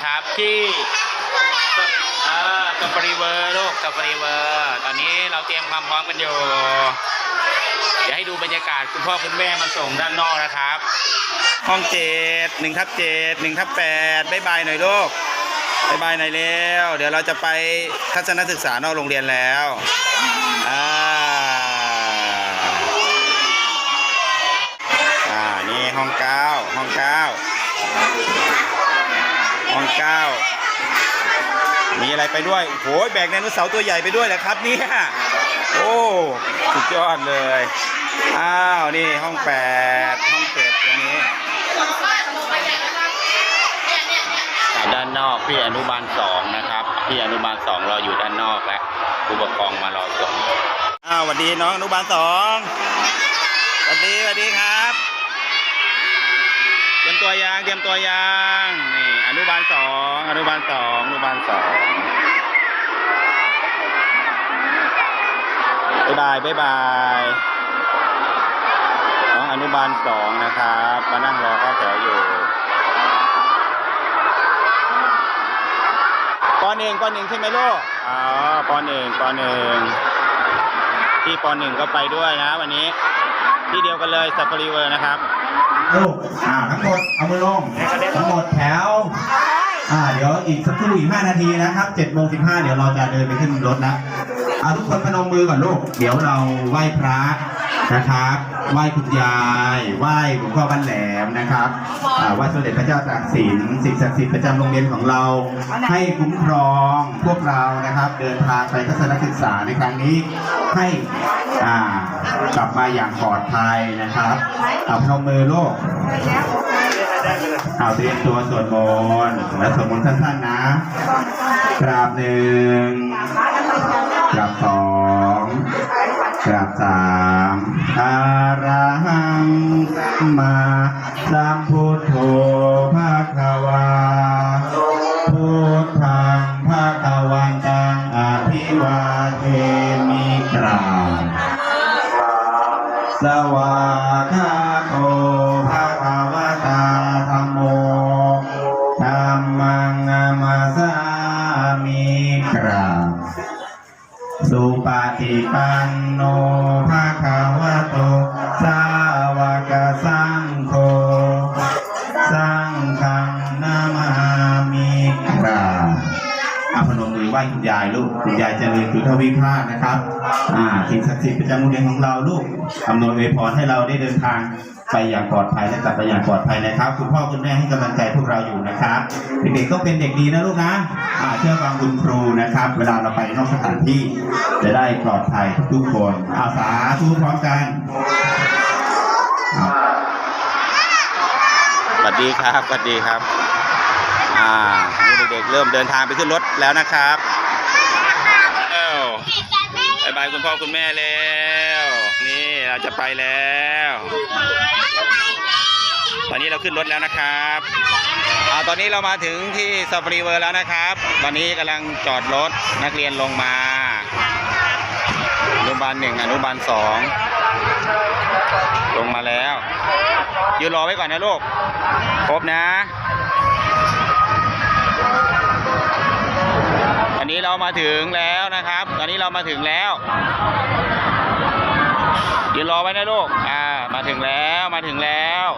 นะครับ ที่เอ่อสปรีเวอร์ลูกสปรีเวอร์ตอนนี้เราเตรียมความพร้อมกันอยู่เดี๋ยวให้ดูบรรยากาศคุณพ่อคุณแม่มาส่งด้านนอกนะครับ ห้องเจ็ดหนึ่งทับเจ็ดหนึ่งทับแปดบายบายหน่อยลูกบายบายหน่อยเร็วเดี๋ยวเราจะไปทัศนศึกษานอกโรงเรียนแล้วอ่าอ่า นี่ห้องเก้าห้องเก้า เก้ามีอะไรไปด้วยโอ้ยแบกไดโนเสาร์ตัวใหญ่ไปด้วยแหละครับเนี่ยโอ้สุดยอดเลย อ้าวนี่ห้องแปดห้องเจ็ดตรงนี้ด้านนอกพี่อนุบาลสองนะครับพี่อนุบาลสองรออยู่ด้านนอกแล้วผู้ปกครองมารอส่งอ้าวสวัสดีน้องอนุบาลสองสวัสดีสวัสดีครับ ตรียมตัวยาง เตรียมตัวยาง นี่ อนุบาลสองอนุบาลสองอนุบาลสองบ๊ายบายบ๊ายบายน้องอนุบาลสองนะครับ มานั่งรอเข้าแถวอยู่ปหนึ่งปหนึ่งใช่ไหมลูกอ๋อปหนึ่งปหนึ่งที่ปอนหนึ่งก็ไปด้วยนะ วันนี้ ที่เดียวกันเลยสัฟารีเวอร์นะครับ ลูกอ่าทั้งหมดเอามือลงทั้งหมดแถว อ่า เดี๋ยวอีกสักครู่อีก 5 นาทีนะครับ7โมง15 เดี๋ยวเราจะเดินไปขึ้นรถนะอ่าทุกคนพนมมือก่อนลูก เดี๋ยวเราไหว้พระนะครับไหว้คุณยายไหว้หลวงพ่อบ้านแหลมนะครับอ่าไหว้สมเด็จพระเจ้าตากสินสิ่งศักดิ์สิทธิ์ประจำโรงเรียนของเรา ให้คุ้มครองพวกเรานะครับ เดินทางไปทัศนศึกษาในครั้งนี้ให้ อ่ากลับมาอย่างปลอดภัยนะครับเอาพนมมือลูกเอาเตรียมตัวสวดมนต์และสวดมนต์สั้นๆนะกราบหนึ่งกราบสองกราบสามอาระหังมาสัมพุทโธภา ปันโนภาคาวะโต สาวกสังโฆสังฆังนามามิกราบอาพนมมือไหว้คุณยายลูก คุณยายเจริญจุทวิภาคนะครับ อ่าสิ่งศักดิ์สิทธิ์ประจำโรงเรียนของเราลูกอำนวยอวยพรให้เราได้เดินทาง ไปอย่างปลอดภัยและกลับไปอย่างปลอดภัยนะครับ คุณพ่อคุณแม่ให้กำลังใจพวกเราอยู่นะครับเด็กๆก็เป็นเด็กดีนะลูกนะอ่าเชื่อฟังคุณครูนะครับ เวลาเราไปนอกสถานที่ จะได้ปลอดภัยทุกๆคนอาสาทุกพร้อมกันเอาสวัสดีครับสวัสดีครับอ่านี่เด็กๆเริ่มเดินทางไปขึ้นรถแล้วนะครับเอ้าบายบายคุณพ่อคุณแม่แล้ว นี่เราจะไปแล้ว ตอนนี้เราขึ้นรถแล้วนะครับอ่าตอนนี้เรามาถึงที่ซาฟารีเวิร์แล้วนะครับ ตอนนี้กำลังจอดรถนักเรียนลงมาอนุบาลหนึ่งอนุบาลสองลงมาแล้วยืนรอไว้ก่อนนะลูกครบนะตอนนี้เรามาถึงแล้วนะครับ ตอนนี้เรามาถึงแล้วยืนรอไว้นะลูกอ่ามาถึงแล้วมาถึงแล้ว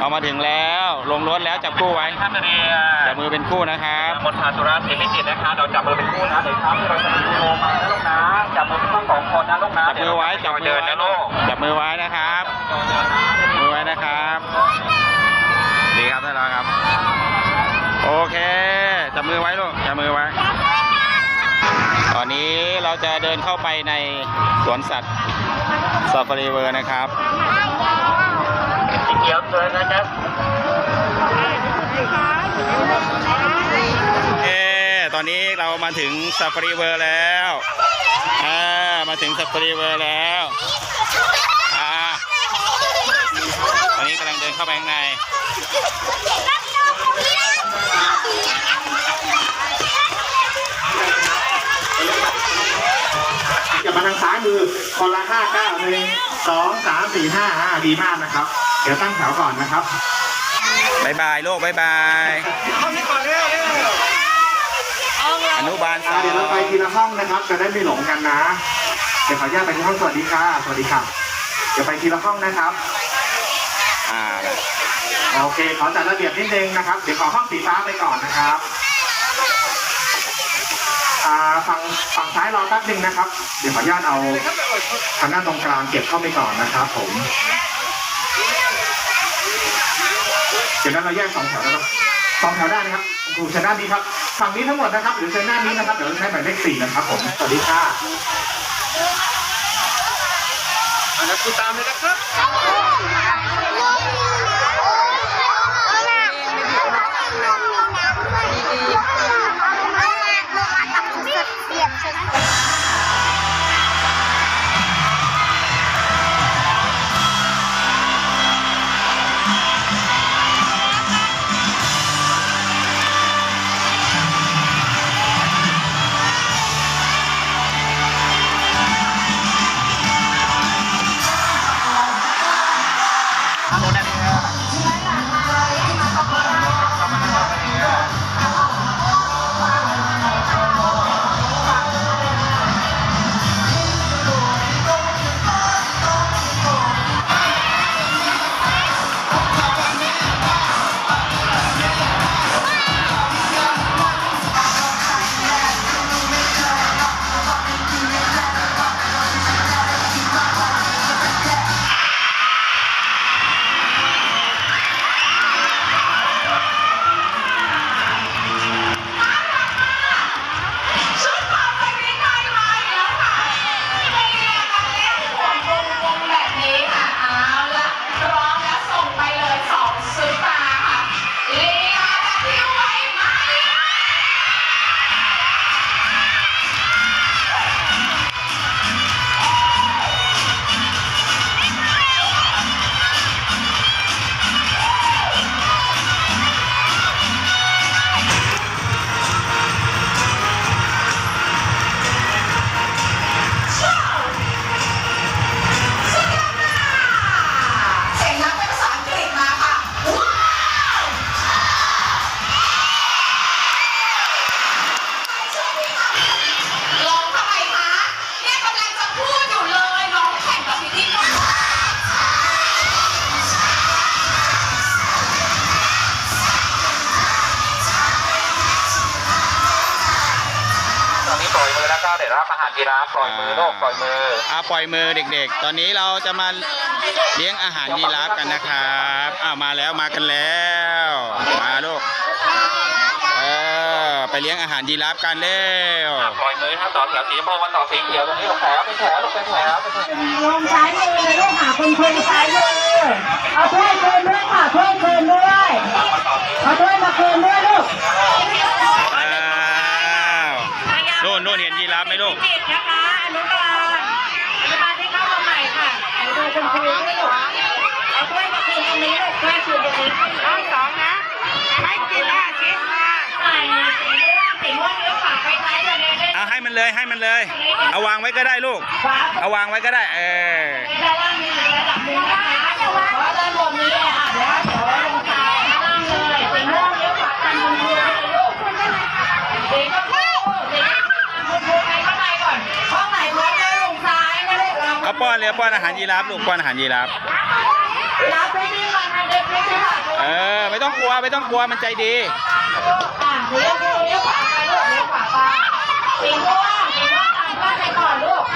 เรามาถึงแล้วลงรถแล้วจับคู่ไว้ท่านนักเรียนจับมือเป็นคู่นะครับมณฑาสุราษฎร์เทพิจิตรนะคะเราจับมือเป็นคู่นะเดี๋ยวครับเราจะมีโลมานะลูกนะจับมือเป็นทั้งสองคนนะลูกนะจับมือไว้จับมือเดินไว้นะลูกจับมือไว้นะครับมือไว้นะครับดีครับได้แล้วครับ โอเค จับมือไว้ลูกจับมือไว้ ตอนนี้เราจะเดินเข้าไปในสวนสัตว์ซาฟารีเวอร์นะครับสี เขียวเชิญนะครับเอ๊ตอนนี้เรามาถึงซาฟารีเวอร์แล้วอ่ามาถึงซาฟารีเวอร์แล้วอ่าตอนนี้กำลังเดินเข้าไปข้างในจะมาทางซ้ายมือคนละห้าเก้าหนึ่งสองสามสี่ห้าห้าดีมากนะครับ เดี๋ยวตั้งแถวก่อนนะครับบายบายลูกบายบายห้องนี้ก่อนเร็วเร็วอนุบาลสอ่าองเดี๋ยวเราไปทีละห้องนะครับ จะได้ไม่หลงกันนะ เดี๋ยวขออนุญาตไปที่ห้องสวัสดีค่ะ สวัสดีค่ะ เดี๋ยวไปทีละห้องนะครับ อ่าโอเค ขอจัดระเบียบนิดนึงนะครับ เดี๋ยวขอห้องสีฟ้าไปก่อนนะครับ อ่า ฝั่งฝั่งซ้ายรอแป๊บหนึงนะครับ เดี๋ยวขออนุญาตเอาทางด้านตรงกลางเก็บเข้าไปก่อนนะครับผม เดี๋ยวนั้นเราแยกสองแถวนะครับสองแถวได้นะครับครูเชิญด้านนี้ครับ ฝั่งนี้ทั้งหมดนะครับ หรือเชิญด้านนี้นะครับ เดี๋ยวเราใช้หมายเลขสี่นะครับผม สวัสดีค่ะอันนั้นคุณตามเลยนะครับ เดี๋ยวรับอาหารยีราฟปล่อยมือโลกปล่อยมืออ่าปล่อยมือเด็กๆ ตอนนี้เราจะมาเลี้ยงอาหารยีราฟกันนะครับอ้าวมาแล้วมากันแล้ว มาลูกเออไปเลี้ยงอาหารยีราฟกันเร็วปล่อยมือครับต่อแถวสีชมพูมาต่อสีเขียวตรงนี้ลงแถวเป็นแถวลงเป็นแถวเป็นแถวลงซ้ายมือเลยลูกหาคนคนซ้ายมือเอาถ้วยคืนด้วยค่ะถ้วยคืนด้วย เอาถ้วยมาคืนด้วยลูก อ้าวนู่นนู่นเห็นยีราฟไหมลูก จิตนะคะอนุบาลอนุบาลที่เข้ามาใหม่ค่ะเอาดูคุณครูด้วยลูกเอาถ้วยมาคืนตรงนี้ลูกถ้วยคืนตรงนี้เอาสองนะให้กินละชิ้นมาใส่สีม่วงสีม่วงเลี้ยวขวาไปซ้ายเดี๋ยวนี้ เอาให้ มันเลยให้มันเลย เอาวางไว้ก็ได้ลูก เอาวางไว้ก็ได้ เออลงมีระดับหนึ่งนะคะเพราะด้านบนนี้แออัดแล้วเลงซ้ายข้างล่างเลี้ยวขวาตามคุณครูเลยลูกสีชมพูสีคุณครูไปข้างในก่อนห้องไหนพร้อมแล้วลงซ้ายนะลูกเอาป้อนเลยป้อนอาหารยีราฟลูกป้อนอาหารยีราฟรับไม่ได้มาเด็กไม่ใช่ค่ะเออไม่ต้องกลัวไม่ต้องกลัวมันใจดี สีม่วงสีม่วงตามป้าไปก่อนลูกไป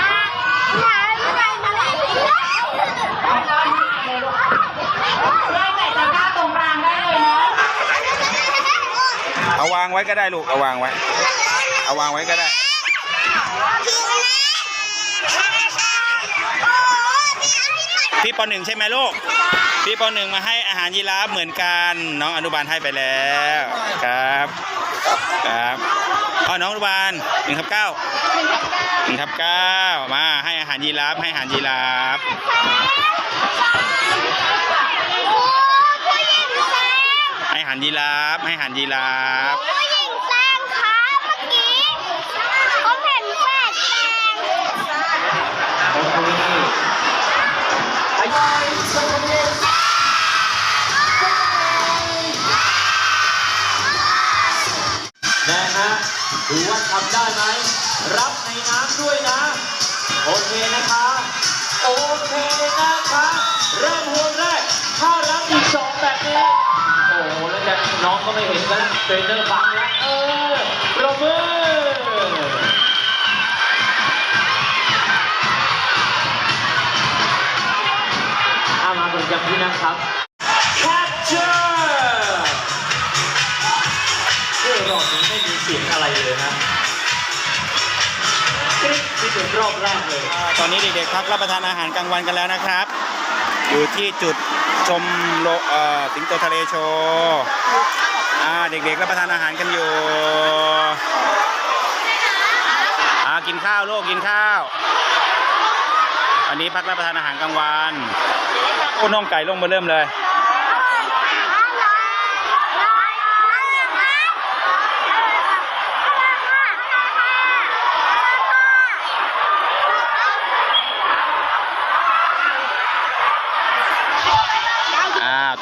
ตอนหน้าเลยลูกไล่ใส่ตะกร้าตรงกลางได้เลยเนาะเอาวางไว้ก็ได้ลูกเอาวางไว้ เอาวางไว้ก็ได้ พี่ปหนึ่งใช่ไหมลูก พี่ปหนึ่งมาให้อาหารยีราฟเหมือนกัน น้องอนุบาลให้ไปแล้วครับ ครับอ๋อน้องอนุบาลหนึ่งทับเก้าหนึ่งทับเก้ามาให้อาหารยีราฟให้อาหารยีราฟให้อาหารยีราฟให้อาหารยีราฟผู้หญิงแซงขาเมื่อ ดูว่าทำได้ไหม รับในน้ำด้วยนะ โอเคนะคะ โอเคนะคะ เริ่มห่วแรก ถ้ารับอีกสองแบบนี้ โอ้โหแล้วจะน้องก็ไม่เห็นกันแล้วเทรนเนอร์บังแล้ว เออปรบมืออามาคุณจำที่นะครับ เป็นรอบแรกเลย ตอนนี้เด็กๆพักรับประทานอาหารกลางวันกันแล้วนะครับ อยู่ที่จุดชมโลเอ่อสิงโตทะเลโชว์อ่าเด็กๆรับประทานอาหารกันอยู่อ่ากินข้าวโลกกินข้าว อันนี้พักรับประทานอาหารกลางวันโอ้น้องไก่ลงมาเริ่มเลย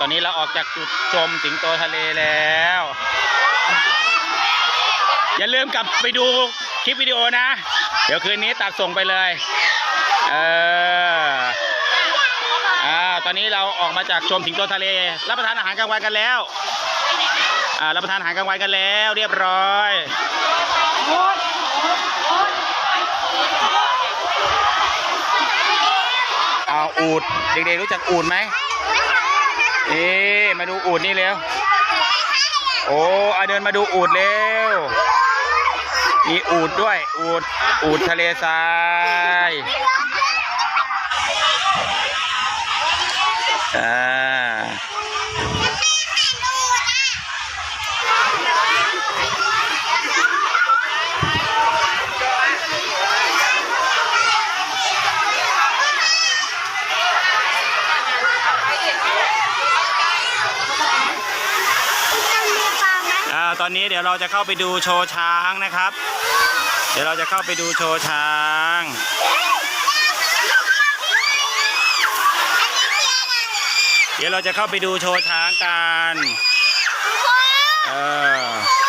ตอนนี้เราออกจากจุดชมสิงโตทะเลแล้ว อย่าลืมกลับไปดูคลิปวิดีโอนะ เดี๋ยวคืนนี้ตัดส่งไปเลย เอออ่าตอนนี้เราออกมาจากชมสิงโตทะเล รับประทานอาหารกลางวันกันแล้วอ่ารับประทานอาหารกลางวันกันแล้ว เรียบร้อยเอาอูดเด็กๆรู้จักอูดไหม เอ๊ะมาดูอูดนี่เร็วโอ้เอาเดินมาดูอูดเร็วมีอูดด้วย อูดอูดทะเลทรายอ่า อนนี้เดี๋ยวเราจะเข้าไปดูโชว์ช้างนะครับ เดี๋ยวเราจะเข้าไปดูโชว์ช้าง เดี๋ยวเราจะเข้าไปดูโชว์ช้างกัน เออ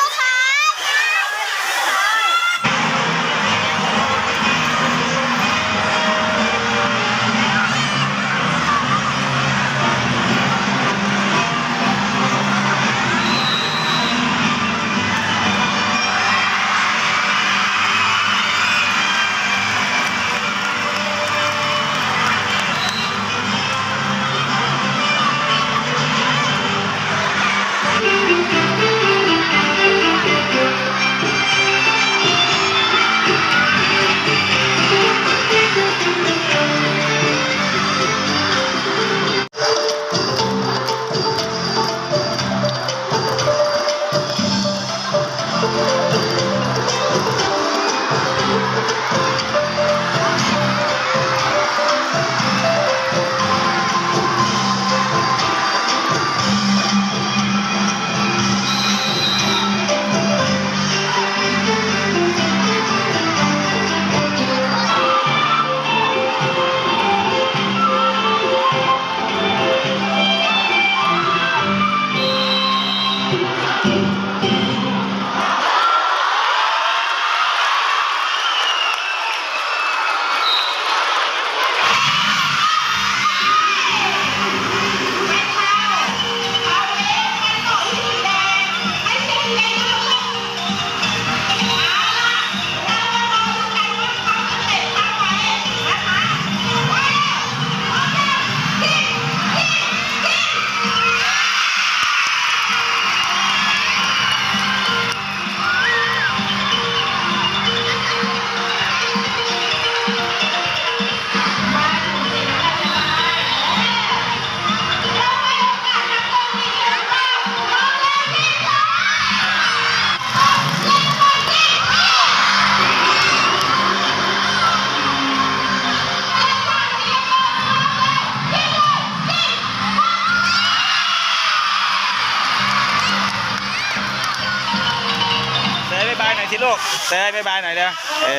เตยบายบายหน่อยเด้อเอ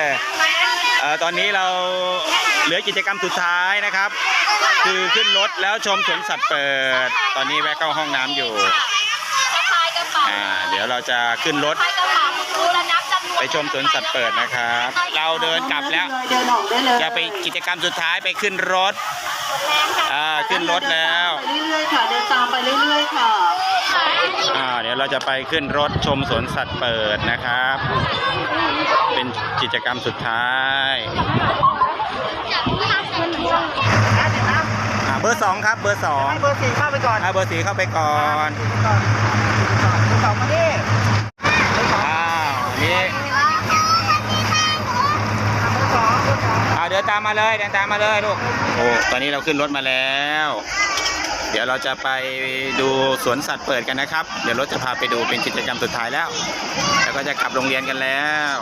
อเอ่อตอนนี้เราเหลือกิจกรรมสุดท้ายนะครับ คือขึ้นรถแล้วชมสวนสัตว์เปิด ตอนนี้แวะเข้าห้องน้ำอยู่อ่าเดี๋ยวเราจะขึ้นรถไปกระเป๋า ชมสวนสัตว์เปิดนะครับ เราเดินกลับแล้ว เดินออกได้เลยจะไปกิจกรรมสุดท้ายไปขึ้นรถอ่าขึ้นรถแล้วไปเรื่อยๆค่ะ เดินตามไปเรื่อยๆค่ะอ่าเดี๋ยวเราจะไปขึ้นรถชมสวนสัตว์เปิดนะครับ เป็นกิจกรรมสุดท้ายอ่าเบอร์สองครับเบอร์สองให้เบอร์สี่เข้าไปก่อนอ่าเบอร์สี่เข้าไปก่อน ก่อนเบอร์สองมาดิามมาเลยเดินตามมาเลยลูกโอ้ตอนนี้เราขึ้นรถมาแล้ว เดี๋ยวเราจะไปดูสวนสัตว์เปิดกันนะครับ เดี๋ยวรถจะพาไปดูเป็นกิจกรรมสุดท้ายแล้ว แล้วก็จะกลับโรงเรียนกันแล้ว